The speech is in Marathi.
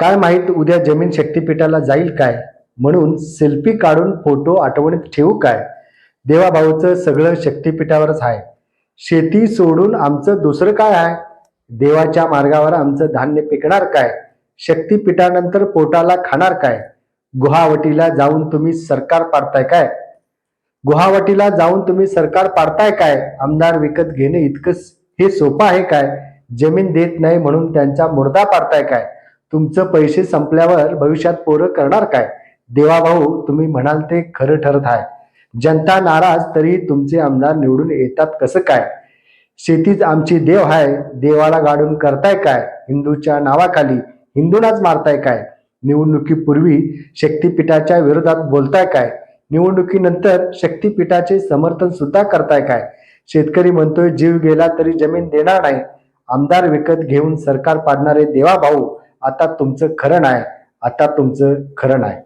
काय माहीत उद्या जमीन शक्तीपीठाला जाईल काय? म्हणून सेल्फी काढून फोटो आठवणीत ठेवू काय? देवाभाऊचं सगळं शक्तीपीठावरच आहे शेती सोडून आमचं दुसरं काय आहे देवाच्या मार्गावर आमचं धान्य पिकणार काय? शक्तीपीठानंतर पोटाला खाणार काय? गुहावटीला जाऊन तुम्ही सरकार पाडताय काय? गुहावटीला जाऊन तुम्ही सरकार पाडताय काय? आमदार विकत घेणे इतकं हे सोपं आहे काय? जमीन देत नाही म्हणून त्यांचा मुर्दा पाडताय काय? तुमचं पैसे संपल्यावर भविष्यात पोरं करणार काय? देवाभाऊ तुम्ही म्हणाल ते खरं ठरत आहे. जनता नाराज तरी तुमचे आमदार निवडून येतात कसं काय? शेतीच आमची देव आहे. देवाला गाडून करताय काय? हिंदूच्या नावाखाली हिंदूंनाच मारताय काय? निवडणुकीपूर्वी शक्तीपीठाच्या विरोधात बोलताय काय? निवडणुकीनंतर शक्तीपीठाचे समर्थन सुद्धा करताय काय? शेतकरी म्हणतोय जीव गेला तरी जमीन देणार नाही. आमदार विकत घेऊन सरकार पाडणारे देवा भाऊ आता तुमचं खरं नाही आता तुमचं खरं नाही.